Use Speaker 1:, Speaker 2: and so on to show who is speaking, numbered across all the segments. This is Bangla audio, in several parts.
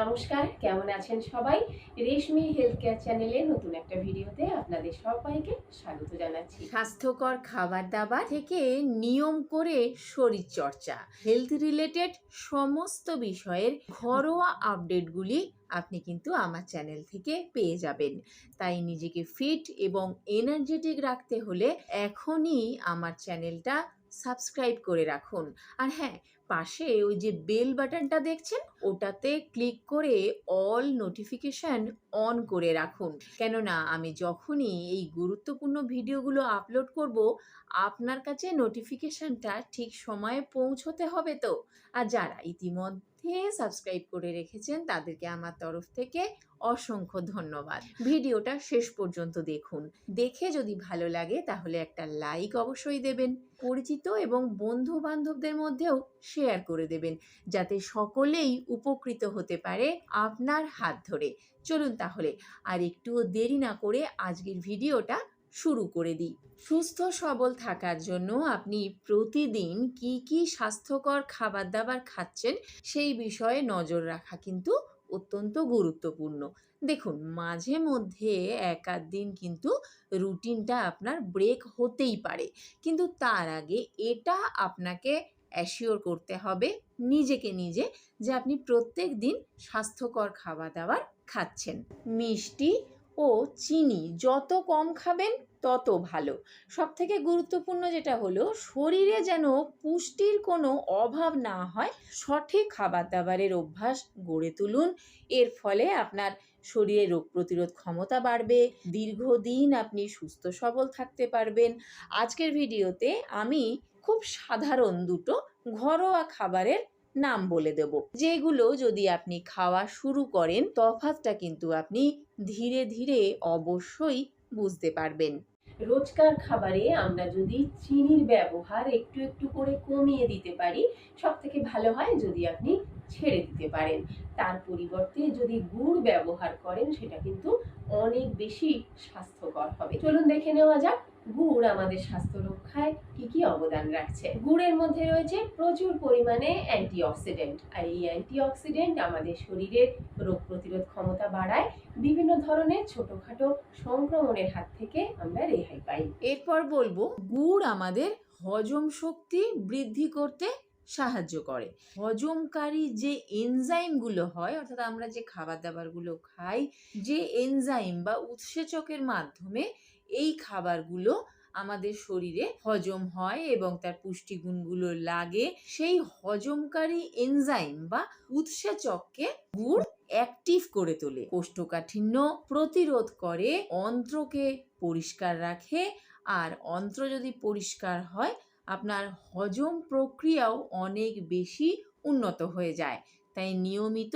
Speaker 1: নমস্কার, কেমন আছেন সবাই? রেশমি হেলথ কেয়ার চ্যানেলে নতুন একটা ভিডিওতে আপনাদের সবাইকে স্বাগত জানাচ্ছি। স্বাস্থ্যকর খাবার দাবার থেকে নিয়ম করে শরীর চর্চা হেলথ রিলেটেড সমস্ত বিষয়ের ঘরোয়া আপডেটগুলি আপনি কিন্তু আমার চ্যানেল থেকে পেয়ে যাবেন। তাই নিজেকে ফিট এবং এনার্জেটিক রাখতে হলে এখনই আমার চ্যানেলটা সাবস্ক্রাইব করে রাখুন। আর হ্যাঁ পাশে ওই যে বেল বাটনটা দেখছেন, ওটাতে ক্লিক করে অল নোটিফিকেশন অন করে রাখুন। কেননা আমি যখনই এই গুরুত্বপূর্ণ ভিডিওগুলো আপলোড করব, আপনার কাছে নোটিফিকেশনটা ঠিক সময়ে পৌঁছতে হবে তো। আর যারা ইতিমধ্যে সাবস্ক্রাইব করে রেখেছেন, তাদেরকে আমার তরফ থেকে অসংখ্য ধন্যবাদ। ভিডিওটা শেষ পর্যন্ত দেখুন। দেখে যদি ভালো লাগে, তাহলে একটা লাইক অবশ্যই দেবেন। পরিচিত এবং বন্ধু বান্ধবদের মধ্যেও করে দেবেন, যাতে সকলেই উপকৃত হতে পারে আপনার হাত ধরে। চলুন তাহলে, আর একটুও দেরি না করে আজকের ভিডিওটা শুরু করে দিই। সুস্থ সবল থাকার জন্য আপনি প্রতিদিন কি কি স্বাস্থ্যকর খাবার দাবার খাচ্ছেন, সেই বিষয়ে নজর রাখা কিন্তু অত্যন্ত গুরুত্বপূর্ণ। দেখুন, মাঝে মধ্যে এক আধ দিন কিন্তু রুটিনটা আপনার ব্রেক হতেই পারে। কিন্তু তার আগে এটা আপনাকে অ্যাসিওর করতে হবে নিজেকে নিজে যে আপনি প্রত্যেক দিন স্বাস্থ্যকর খাবার দাবার খাচ্ছেন। মিষ্টি ও চিনি যত কম খাবেন তত ভালো। সব থেকে গুরুত্বপূর্ণ যেটা হলো, শরীরে যেন পুষ্টির কোনো অভাব না হয়, সঠিক খাবার দাবারের অভ্যাস গড়ে তুলুন। এর ফলে আপনার শরীরে রোগ প্রতিরোধ ক্ষমতা বাড়বে, দীর্ঘদিন আপনি সুস্থ সবল থাকতে পারবেন। আজকের ভিডিওতে আমি খুব সাধারণ দুটো ঘরোয়া খাবারের নাম বলে দেব। যেগুলো যদি আপনি খাওয়া শুরু করেন, তফাৎটা কিন্তু আপনি ধীরে ধীরে অবশ্যই বুঝতে পারবেন। রোজকার খাবারে আমরা যদি চিনির ব্যবহার একটু একটু করে কমিয়ে দিতে পারি সব থেকে ভালো হয় যদি আপনি ছেড়ে দিতে পারেন। তার পরিবর্তে যদি গুড় ব্যবহার করেন, সেটা কিন্তু অনেক বেশি স্বাস্থ্যকর হবে। চলুন দেখে নেওয়া যাক গুড় আমাদের স্বাস্থ্য রক্ষায় কি কি অবদান রাখছে। গুড়ের মধ্যে রয়েছে প্রচুর পরিমাণে অ্যান্টিঅক্সিডেন্ট আর এই অ্যান্টিঅক্সিডেন্ট আমাদের শরীরের রোগ প্রতিরোধ ক্ষমতা বাড়ায়। বিভিন্ন ধরনের ছোটখাটো সংক্রমণের হাত থেকে আমরা রেহাই পাই। এরপর বলব, গুড় আমাদের হজম শক্তি বৃদ্ধি করতে সাহায্য করে। হজমকারী যে এনজাইমগুলো হয়, অর্থাৎ আমরা যে খাবার দাবারগুলো খাই, যে এনজাইম বা উৎসেচকের মাধ্যমে এই খাবারগুলো আমাদের শরীরে হজম হয় এবং তার পুষ্টিগুণগুলো লাগে। সেই হজমকারী এনজাইম বা উৎসেচককে গুড় অ্যাক্টিভ করে তোলে। কোষ্ঠকাঠিন্য প্রতিরোধ করে, অন্ত্রকে পরিষ্কার রাখে আর অন্ত্র যদি পরিষ্কার হয়, আপনার হজম প্রক্রিয়াও অনেক বেশি উন্নত হয়ে যায়। তাই নিয়মিত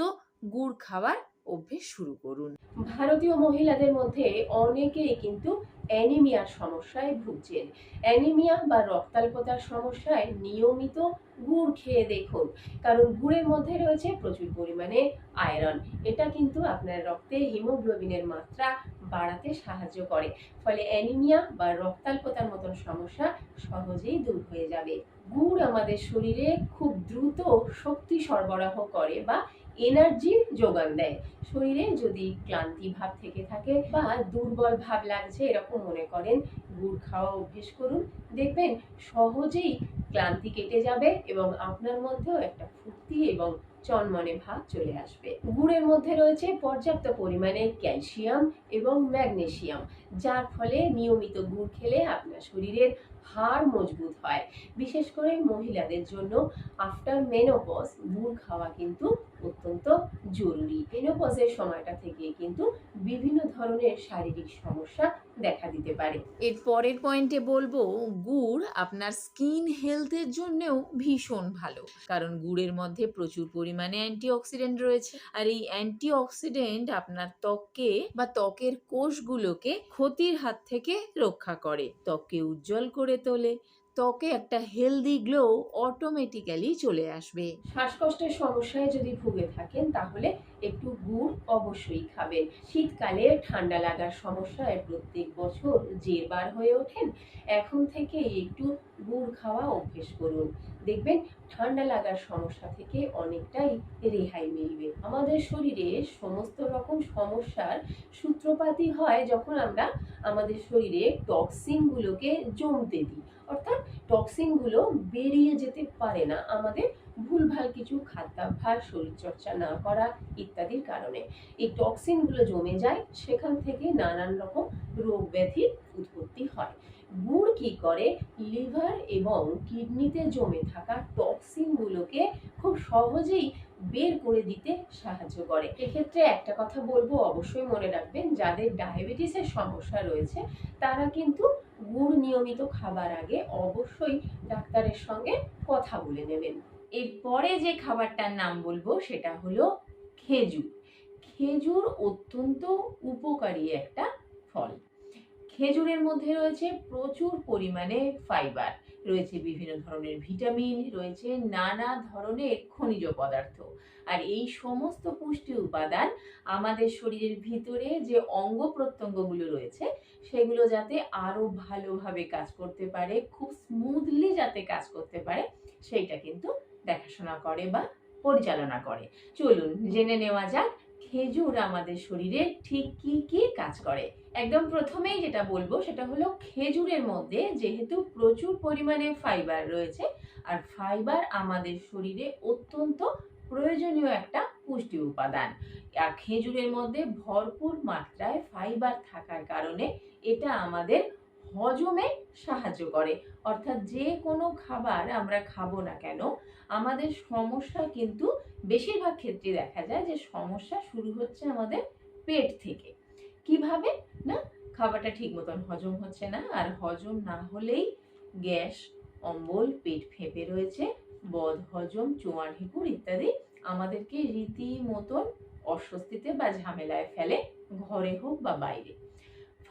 Speaker 1: গুড় খাবার অভ্যেস শুরু করুন। ভারতীয় মহিলাদের মধ্যে অনেকেই কিন্তু অ্যানিমিয়ার সমস্যায় ভুগছেন। অ্যানিমিয়া বা রক্তাল্পতার সমস্যায় নিয়মিত গুড় খেয়ে দেখুন, কারণ গুড়ের মধ্যে রয়েছে প্রচুর পরিমাণে আয়রন। এটা কিন্তু আপনার রক্তে হিমোগ্লোবিনের মাত্রা বাড়াতে সাহায্য করে, ফলে অ্যানিমিয়া বা রক্তাল্পতার মতন সমস্যা সহজেই দূর হয়ে যাবে। গুড় আমাদের শরীরে খুব দ্রুত শক্তি সরবরাহ করে বা এনার্জির যোগান দেয়। শরীরে যদি ক্লান্তি ভাব থেকে থাকে বা দুর্বল ভাব লাগছে এরকম মনে করেন, গুড় খাওয়া অভ্যেস করুন। দেখবেন সহজেই ক্লান্তি কেটে যাবে এবং আপনার মধ্যেও একটা ফুর্তি এবং চনমনে ভাব চলে আসবে। গুড়ের মধ্যে রয়েছে পর্যাপ্ত পরিমাণে ক্যালসিয়াম এবং ম্যাগনেসিয়াম, যার ফলে নিয়মিত গুড় খেলে আপনার শরীরের হাড় মজবুত হয়। বিশেষ করে মহিলাদের জন্য আফটার মেনোপজ গুড় খাওয়া কিন্তু অত্যন্ত জরুরি। মেনোপজের সময়টা থেকে কিন্তু বিভিন্ন ধরনের শারীরিক সমস্যা দেখা দিতে পারে। এর পরের পয়েন্টে বলব, গুড় আপনার স্কিন হেলথের জন্যেও ভীষণ ভালো। কারণ গুড়ের মধ্যে প্রচুর পরিমাণে অ্যান্টিঅক্সিডেন্ট রয়েছে। আর এই অ্যান্টিঅক্সিডেন্ট আপনার ত্বককে বা ত্বকের কোষগুলোকে ক্ষতির হাত থেকে রক্ষা করে। ত্বককে উজ্জ্বল করে তোলে। ত্বকে একটা হেলদি গ্লো অটোমেটিক্যালি চলে আসবে। শ্বাসকষ্টের সমস্যায় যদি ভুগে থাকেন, তাহলে একটু গুড় অবশ্যই খাবেন। শীতকালে ঠান্ডা লাগার সমস্যায় প্রত্যেক বছর জেরবার হয়ে ওঠেন, এখন থেকে একটু গুড় খাওয়া অভ্যেস করুন। দেখবেন ঠান্ডা লাগার সমস্যা থেকে অনেকটাই রেহাই মিলবে। আমাদের শরীরে সমস্ত রকম সমস্যার সূত্রপাতই হয় যখন আমরা আমাদের শরীরে টক্সিনগুলোকে জমতে দিই। অর্থাৎ টক্সিনগুলো বেরিয়ে যেতে পারে না আমাদের ভুলভাল কিছু খাদ্যাভ্যাস, শরীরচর্চা না করা ইত্যাদির কারণে। এই টক্সিনগুলো জমে যায়, সেখান থেকে নানান রকম রোগ ব্যাধির উৎপত্তি হয়। গুড় কি করে? লিভার এবং কিডনিতে জমে থাকা টক্সিনগুলোকে খুব সহজেই বের করে দিতে সাহায্য করে। এক্ষেত্রে একটা কথা বলব, অবশ্যই মনে রাখবেন, যাদের ডায়াবেটিসের সমস্যা রয়েছে, তারা কিন্তু গুড় নিয়মিত খাবার আগে অবশ্যই ডাক্তারের সঙ্গে কথা বলে নেবেন। এরপরে যে খাবারটার নাম বলব সেটা হলো খেজুর। খেজুর অত্যন্ত উপকারী একটা ফল। খেজুরের মধ্যে রয়েছে প্রচুর পরিমাণে ফাইবার। রয়েছে বিভিন্ন ধরনের ভিটামিন, রয়েছে নানা ধরনের খনিজ পদার্থ। আর এই সমস্ত পুষ্টি উপাদান আমাদের শরীরের ভিতরে যে অঙ্গ প্রত্যঙ্গগুলো রয়েছে, সেগুলো যাতে আরও ভালোভাবে কাজ করতে পারে, খুব স্মুথলি যাতে কাজ করতে পারে, সেইটা কিন্তু দেখাশোনা করে বা পরিচালনা করে। চলুন, জেনে নেওয়া যাক খেজুর আমাদের শরীরে ঠিক কি কি কাজ করে? একদম প্রথমেই যেটা বলব সেটা হলো খেজুরের মধ্যে যেহেতু প্রচুর পরিমাণে ফাইবার রয়েছে, আর ফাইবার আমাদের শরীরে অত্যন্ত প্রয়োজনীয় একটা পুষ্টি উপাদান। আর খেজুরের মধ্যে ভরপুর মাত্রায় ফাইবার থাকার কারণে এটা আমাদের হজমে সাহায্য করে। অর্থাৎ যে কোনো খাবার আমরা খাব না কেন, আমাদের সমস্যা কিন্তু বেশিরভাগ ক্ষেত্রে দেখা যায় যে সমস্যা শুরু হচ্ছে আমাদের পেট থেকে। কীভাবে? না, খাবারটা ঠিক মতন হজম হচ্ছে না, আর হজম না হলেই গ্যাস, অম্বল, পেট ফেঁপে রয়েছে, বদ হজম চোয়া ঢেকুর ইত্যাদি আমাদেরকে রীতিমতন অস্বস্তিতে বা ঝামেলায় ফেলে, ঘরে হোক বা বাইরে।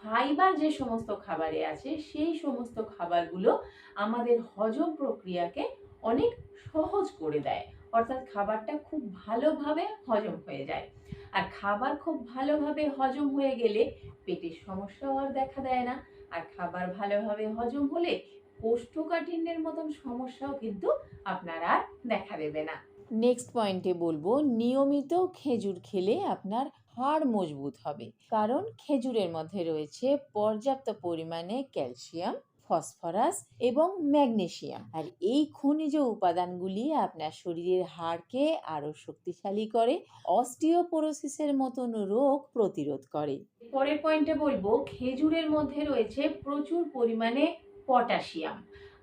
Speaker 1: ফাইবার যে সমস্ত খাবারে আছে, সেই সমস্ত খাবারগুলো আমাদের হজম প্রক্রিয়াকে অনেক সহজ করে দেয়। অর্থাৎ খাবারটা খুব ভালোভাবে হজম হয়ে যায়। আর খাবার খুব ভালোভাবে হজম হয়ে গেলে পেটের সমস্যাও আর দেখা দেয় না। আর খাবার ভালোভাবে হজম হলে কোষ্ঠকাঠিন্যের মতন সমস্যাও কিন্তু আপনার আর দেখা দেবে না। নেক্সট পয়েন্টে বলব, নিয়মিত খেজুর খেলে আপনার হাড় মজবুত হবে। কারণ খেজুরের মধ্যে রয়েছে পর্যাপ্ত পরিমাণে ক্যালসিয়াম, ফসফরাস এবং ম্যাগনেশিয়াম আর এই খনিজ উপাদানগুলি আপনার শরীরের হাড়কে আরও শক্তিশালী করে, অস্টিওপোরোসিসের মতন রোগ প্রতিরোধ করে। পরের পয়েন্টে বলব, খেজুরের মধ্যে রয়েছে প্রচুর পরিমাণে পটাশিয়াম।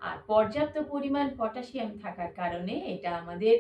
Speaker 1: আর পর্যাপ্ত পরিমাণ পটাশিয়াম থাকার কারণে এটা আমাদের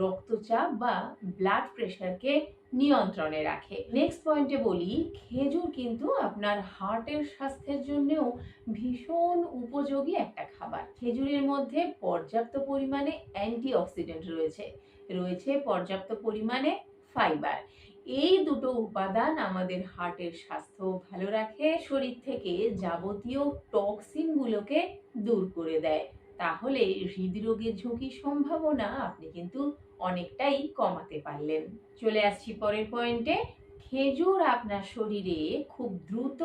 Speaker 1: রক্তচাপ বা ব্লাড প্রেশারকে নিয়ন্ত্রণে রাখে। নেক্সট পয়েন্টে বলি, খেজুর কিন্তু আপনার হার্টের স্বাস্থ্যের জন্যও ভীষণ উপযোগী একটা খাবার। খেজুরের মধ্যে পর্যাপ্ত পরিমাণে অ্যান্টিঅক্সিডেন্ট রয়েছে। রয়েছে পর্যাপ্ত পরিমাণে ফাইবার এই দুটো উপাদান আমাদের হার্টের স্বাস্থ্য ভালো রাখে, শরীর থেকে যাবতীয় টক্সিনগুলোকে দূর করে দেয়। তাহলে হৃদরোগের ঝুঁকির সম্ভাবনা আপনি কিন্তু অনেকটাই কমাতে পারলেন। চলে আসছি পরের পয়েন্টে খেজুর আপনার শরীরে খুব দ্রুত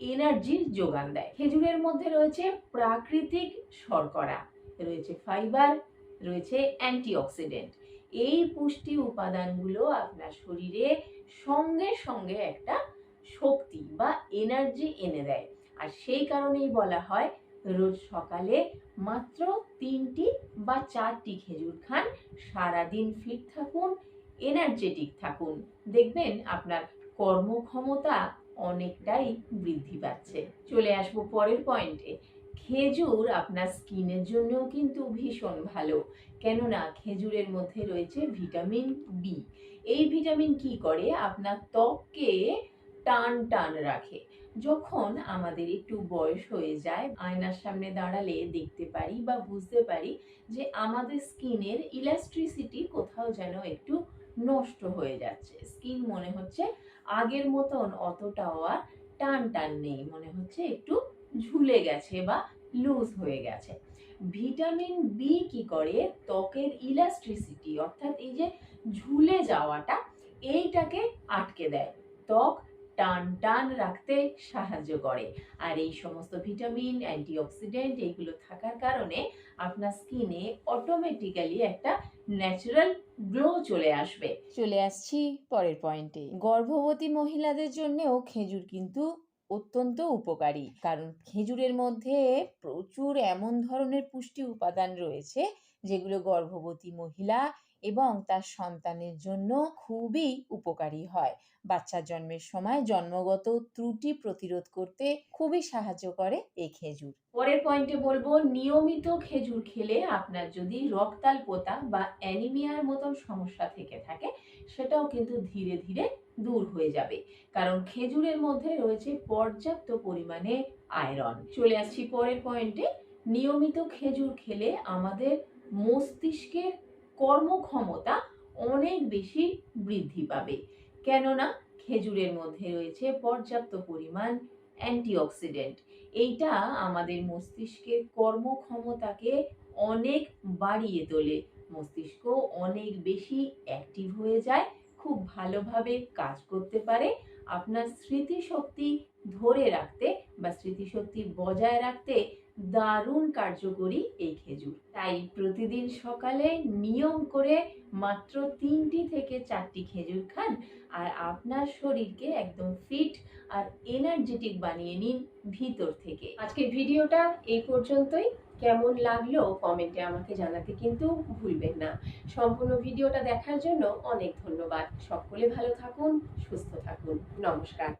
Speaker 1: এনার্জির যোগান দেয়। খেজুরের মধ্যে রয়েছে প্রাকৃতিক শর্করা, রয়েছে ফাইবার রয়েছে অ্যান্টিঅক্সিডেন্ট এই পুষ্টি উপাদানগুলো আপনার শরীরে সঙ্গে সঙ্গে একটা শক্তি বা এনার্জি এনে দেয়। আর সেই কারণেই বলা হয়, রোজ সকালে মাত্র তিনটি বা চারটি খেজুর খান সারাদিন ফিট থাকুন এনার্জেটিক থাকুন। দেখবেন আপনার কর্মক্ষমতা অনেকটাই বৃদ্ধি পাচ্ছে। চলে আসব পরের পয়েন্টে খেজুর আপনার স্কিনের জন্যও কিন্তু ভীষণ ভালো। কেননা খেজুরের মধ্যে রয়েছে ভিটামিন বি এই ভিটামিন কি করে? আপনার ত্বককে টান টান রাখে। যখন আমাদের একটু বয়স হয়ে যায়, আয়নার সামনে দাঁড়ালে দেখতে পারি বা বুঝতে পারি যে আমাদের স্কিনের ইলাস্ট্রিসিটি কোথাও যেন একটু নষ্ট হয়ে যাচ্ছে। স্কিন মনে হচ্ছে আগের মতন অতটাও আর টান টান নেই, মনে হচ্ছে একটু ঝুলে গেছে বা লুজ হয়ে গেছে। ভিটামিন বি কি করে? ত্বকের ইলাস্ট্রিসিটি অর্থাৎ এই যে ঝুলে যাওয়াটা, এইটাকে আটকে দেয়। ত্বক টান টান রাখতে সাহায্য করে। আর এই সমস্ত ভিটামিন অ্যান্টিঅক্সিডেন্ট এইগুলো থাকার কারণে আপনার স্কিনে অটোমেটিক্যালি একটা ন্যাচারাল গ্লো চলে আসবে।
Speaker 2: চলে আসছি পরের পয়েন্টে গর্ভবতী মহিলাদের জন্যেও খেজুর কিন্তু অত্যন্ত উপকারী। কারণ খেজুরের মধ্যে প্রচুর এমন ধরনের পুষ্টি উপাদান রয়েছে যেগুলো গর্ভবতী মহিলা এবং তার সন্তানের জন্য খুবই উপকারী হয়। বাচ্চা জন্মের সময় জন্মগত ত্রুটি প্রতিরোধ করতে খুবই সাহায্য করে এই খেজুর।
Speaker 1: পরের পয়েন্টে বলব, নিয়মিত খেজুর খেলে আপনার যদি রক্তাল্পতা বা অ্যানিমিয়ার মতন সমস্যা থেকে থাকে, সেটাও কিন্তু ধীরে ধীরে দূর হয়ে যাবে। কারণ খেজুরের মধ্যে রয়েছে পর্যাপ্ত পরিমাণে আয়রন চলে আসছি পরের পয়েন্টে নিয়মিত খেজুর খেলে আমাদের মস্তিষ্কের কর্মক্ষমতা অনেক বেশি বৃদ্ধি পাবে। কেননা খেজুরের মধ্যে রয়েছে পর্যাপ্ত পরিমাণ অ্যান্টিঅক্সিডেন্ট। এইটা আমাদের মস্তিষ্কের কর্মক্ষমতাকে অনেক বাড়িয়ে তোলে। মস্তিষ্ক অনেক বেশি অ্যাক্টিভ হয়ে যায়, খুব ভালোভাবে কাজ করতে পারে। আপনার স্মৃতিশক্তি ধরে রাখতে বা স্মৃতিশক্তি বজায় রাখতে দারুণ কার্যকরী এই খেজুর। তাই প্রতিদিন সকালে নিয়ম করে মাত্র তিনটি থেকে চারটি খেজুর খান আর আপনার শরীরকে একদম ফিট আর এনার্জেটিক বানিয়ে নিন ভিতর থেকে। আজকের ভিডিওটা এই পর্যন্তই। কেমন লাগল কমেন্টে আমাকে জানাতে কিন্তু ভুলবেন না। সম্পূর্ণ ভিডিওটা দেখার জন্য অনেক ধন্যবাদ। সকলে ভালো থাকুন, সুস্থ থাকুন। নমস্কার।